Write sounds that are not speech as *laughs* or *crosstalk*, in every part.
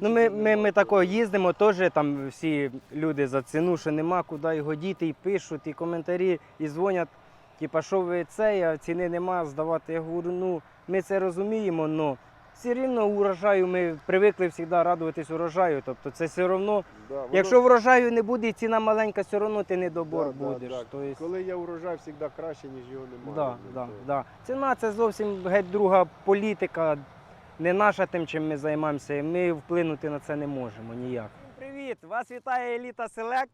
Ну, ми, ми, ми тако їздимо, теж там всі люди за ціну, що нема куди його діти, і пишуть, і коментарі, і дзвонять. Типа, що ви це, а ціни нема здавати. Я говорю, ну ми це розуміємо, але все рівно урожаю ми привикли завжди радуватись урожаю. Тобто це все одно, якщо врожаю не буде, і ціна маленька, все одно ти недобор будеш. Тобто, Коли є урожай, завжди краще, ніж його немає. Да, да, да. Ціна це зовсім геть друга політика, не наша тим, чим ми займаємося. і Ми вплинути на це не можемо ніяк. Привіт! Вас вітає Еліта Селект.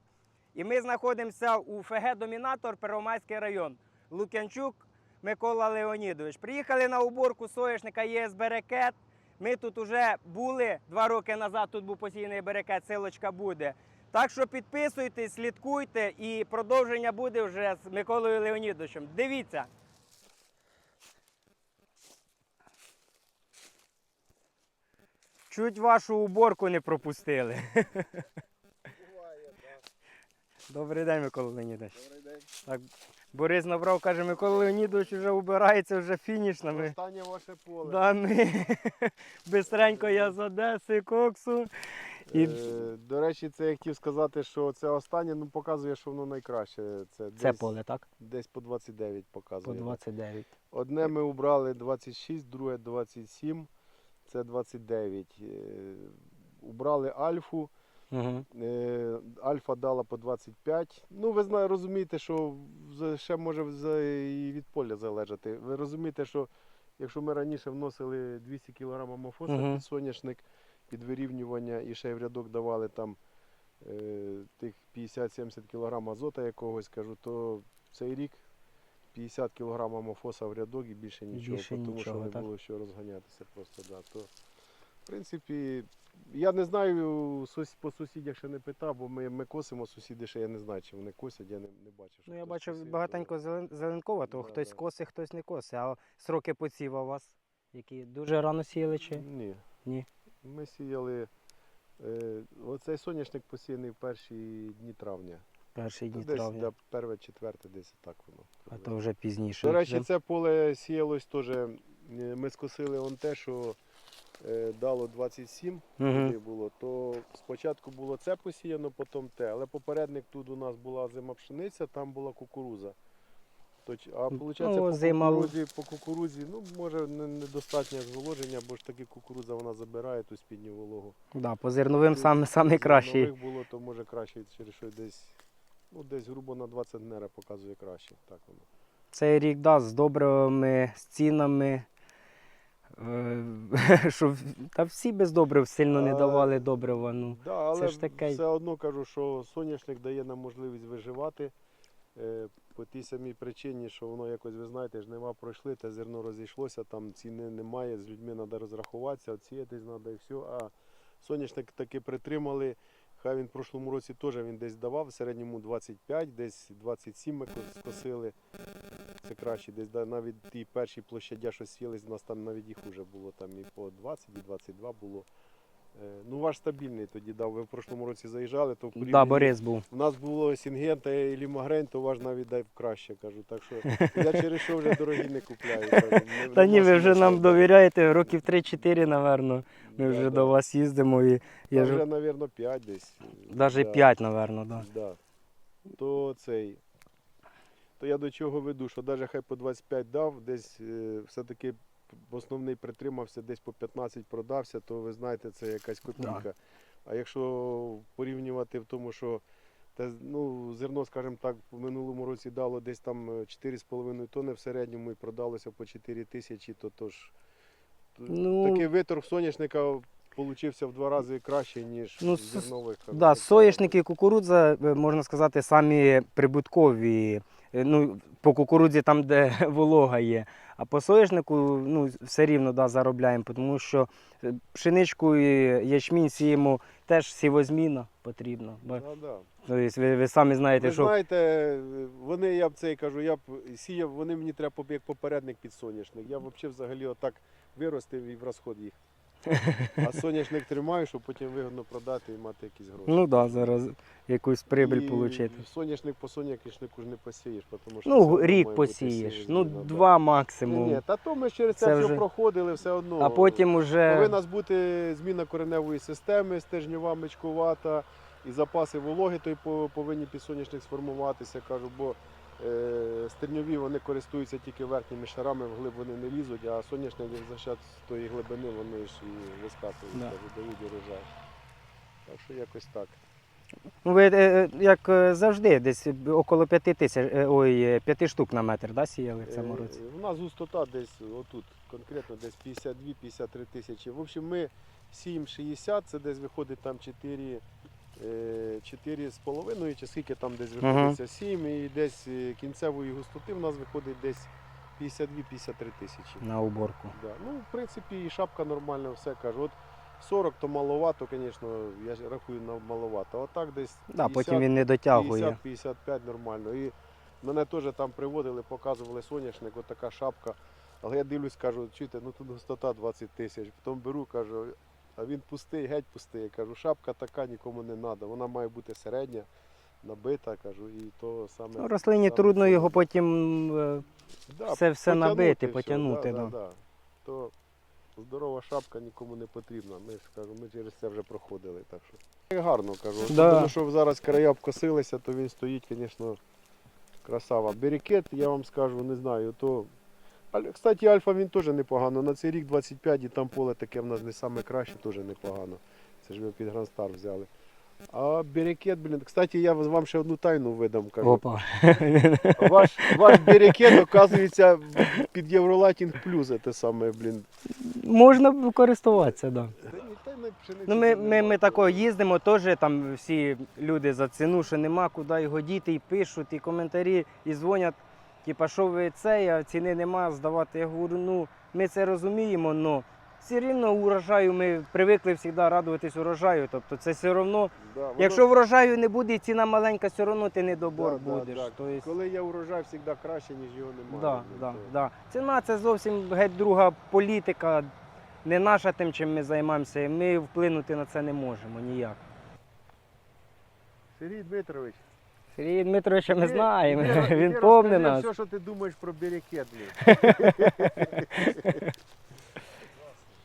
І ми знаходимося у ФГ Домінатор, Первомайський район. Лук'янчук Микола Леонідович. Приїхали на уборку соняшника ЄС Берекет. Ми тут вже були два роки назад. Тут був постійний берекет, силочка буде. Так що підписуйтесь, слідкуйте і продовження буде вже з Миколою Леонідовичем. Дивіться. Чуть вашу уборку не пропустили. Добрий день, Микола Леонідович. Добрий день. Так, Борис набрав, каже, Микола Леонідович вже убирається, вже фінішна. Ми, Останнє ваше поле. да, ми *laughs* бистренько я з Одеси, коксу. І... Е, до речі, це я хотів сказати, що це останнє, ну показує, що воно найкраще. Це, Це десь, поле, так? десь по 29 По показує. 29. Одне ми убрали 26, друге 27, це 29. Е, Убрали альфу. Угу. Альфа дала по 25. Ну, ви знаєте, розумієте, що ще може і від поля залежати. Ви розумієте, що якщо ми раніше вносили 200 кг амофоса Мгм. під соняшник, під вирівнювання і ще й в рядок давали там е, тих 50-70 кг азота якогось, кажу, то цей рік 50 кг амофоса в рядок і більше нічого, більше тому нічого, що не так? було що розганятися просто. Да. То, в принципі, я не знаю, по сусідях ще не питав, бо ми, ми косимо, сусіди ще я не знаю, чи вони косять, я не, не бачу. що Ну, я бачив косив, багатенько зелен... зеленкова, то Да, хтось да. косить, хтось не косить. А сроки посіва у вас, які дуже рано сіяли чи? Ні. Ні. Ми сіяли. Е, оцей соняшник посіяний в перші дні травня. Перші дні десь травня. да, перше, четверте, десь так воно. А то вже пізніше. До речі, це поле сіялось теж. е, Ми скосили он те, що е, дало 27 Мгм. туди було, то спочатку було це посіяно, потім те. Але попередник тут у нас була зима пшениця, там була кукуруза. А виходить, Ну, по, зима- кукурузі, по кукурузі, ну, може, не- недостатнє зволоження, бо ж таки кукуруза вона забирає ту спідню вологу. Да, по зерновим саме, кращий. Нових було, то може краще через що десь, ну, десь грубо на 20 центнера показує краще. Так воно. Цей рік да, з добривами, з цінами. е, *laughs* Що, та всі без добрив сильно не давали добрива. Ну. Да, але ж таке. все одно кажу, що соняшник дає нам можливість виживати е, по тій самій причині, що воно якось, ви знаєте, жнива пройшли, те зерно розійшлося, там ціни немає, з людьми треба розрахуватися, оціятись треба і все. А соняшник таки притримали. Хай він в прошлому році теж він десь давав, в середньому 25, десь 27 ми кос- скосили. Це краще, десь навіть ті перші площадя, що сілись, у нас там навіть їх вже було там і по 20, і 22 було. Е, Ну, ваш стабільний тоді дав. Ви в прошлому році заїжджали, то в Да, Борис був. у нас було Сінгента і Лімагрень, то ваш навіть дай краще, кажу. Так що я *laughs* через що вже дорогі не купляю. кажу. Ми Та ні, ви вже нам довіряєте, років 3-4, напевно. Ми вже да. до вас їздимо і я Та ж вже, мабуть, 5 десь. навіть Да. 5, напевно, да. Да. То цей. То я до чого веду, що навіть хай по 25 дав, десь е, все-таки основний притримався, десь по 15 продався, то ви знаєте, це якась копійка. А якщо порівнювати в тому, що те, ну, зерно, скажімо так, в минулому році дало десь там е, 4,5 тонни в середньому і продалося по 4 тисячі, то, то ж Ну, такий виторг соняшника получився в два рази краще, ніж Ну, зернових. Да, соняшники і кукурудза, е, можна сказати, самі прибуткові. Е, Ну, по кукурудзі там, де *laughs* волога є. А по соняшнику ну, все рівно да, заробляємо, тому що е, пшеничку і ячмінь сіємо теж сівозміна потрібна. Бо, Да, да. тобто, ви, ви самі знаєте, Ви що знаєте, вони, я б це кажу, я б сіяв, вони мені треба як попередник під соняшник. Я взагалі взагалі отак виростив і в розход їх. А соняшник тримаю, щоб потім вигодно продати і мати якісь гроші. Ну так, да, зараз якусь прибиль І отримати. Соняшник по соняшнику ж не посієш, тому що Ну, все одно рік має бути посієш, сієш, ну да. два максимум. ні, та то ми через це, Це все вже- проходили, все одно. А потім уже Повинна бути зміна кореневої системи, стержньова мечкувата, і запаси вологи той по- повинні під соняшник сформуватися, кажу, бо стерньові вони користуються тільки верхніми шарами, вглиб вони не лізуть, а соняшник як за счет тої глибини вони ж і вискакують, Да. дають урожай. Так що якось так. Ну, ви е, як е, завжди, десь около п'яти тисяч, е, ой, е, п'яти штук на метр, да, сіяли в цьому Е, році? У нас густота десь отут, конкретно десь 52-53 тисячі. В общем, ми сіємо 60, це десь виходить там 4, е, 4 чи скільки там десь Мгм. виходить 7, і десь е, кінцевої густоти в нас виходить десь 52-53 тисячі. На уборку. Да. Ну, в принципі, і шапка нормальна, все кажу. От 40 то маловато, звісно, я рахую на маловато. А так десь Да, 50, потім він не дотягує. 50-55 нормально. І мене теж там приводили, показували соняшник, от така шапка. Але я дивлюсь, кажу, чуєте, ну тут густота 20 тисяч. Потім беру, кажу, а він пустий, геть пустий. Я кажу, шапка така нікому не треба. Вона має бути середня, набита, кажу, і то саме. Ну, рослині саме трудно його потім е, Да, все- все потягнути набити, все, потягнути, Да, да. да, да. То здорова шапка нікому не потрібна. Ми ж кажу, ми через це вже проходили. Так що. Гарно кажу. Да. Тому що зараз края обкосилися, то він стоїть, звісно, красава. Берекет, я вам скажу, не знаю, то. Але, кстати, Альфа він теж непогано. На цей рік 25 і там поле таке в нас не саме краще, теж непогано. Це ж ми під Грандстар взяли. А берекет, блін, кстати, я вам ще одну тайну видам. Кажу. опа. Ваш, ваш берекет, оказується, під Євролатінг плюс те саме, блін. Можна користуватися, так. Да. Ну, ми, ми, ми тако їздимо, теж там всі люди за ціну, що нема куди його діти, і пишуть, і коментарі, і дзвонять. Типа, що ви це, а ціни нема здавати. Я говорю, ну ми це розуміємо, але все рівно урожаю ми привикли завжди радуватись урожаю. Тобто це все одно, Да, воно- якщо врожаю не буде, і ціна маленька, все одно ти недобор Да, да, будеш. да. Тобто, Коли є урожай, завжди краще, ніж його немає. да, да, то- да. Ціна це зовсім геть друга політика, не наша тим, чим ми займаємося. Ми вплинути на це не можемо ніяк. Сергій Дмитрович, Сергія Дмитровича ми знаємо, *laughs* він помне нас. все, що ти думаєш про берекет. *laughs*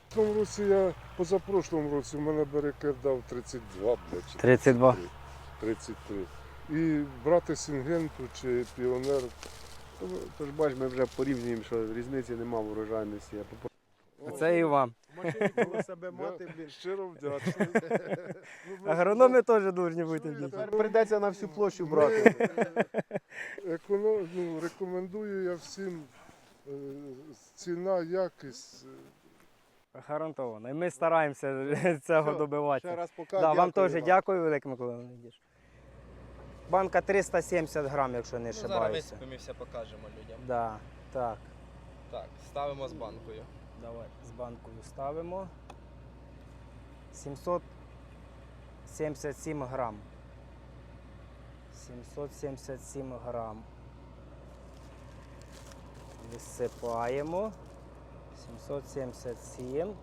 В тому році я позапрошлому році в мене берекет дав 32, блядь, чи 32. 33. І брати Сінгенту чи піонер. Тож бач, ми вже порівнюємо, що різниці нема в урожайності. А Це і вам. В машині коло себе мати, блін. Щиро вдячний. *laughs* *laughs* Ну, Агрономи теж повинні бути Тепер прийдеться на всю площу брати. *laughs* Економ- ну, рекомендую я всім е, ціна, якість. е, Гарантовано. І ми стараємося цього Все, добиватися. Ще раз пока. Да, вам теж дякую, велике Микола Леонідович. Банка 370 грам, якщо не Ну, зараз ошибаюся. висипемо і все покажемо людям. Да, так. Так, ставимо з банкою. Давай з банкою ставимо. 777 грам. 777 грам. Висипаємо. 777.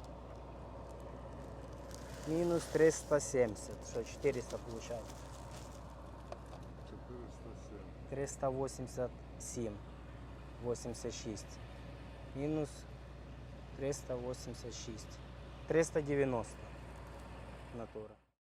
Мінус 370. Що 400 виходить? 407. 387. 86. Мінус 386. 390 натура.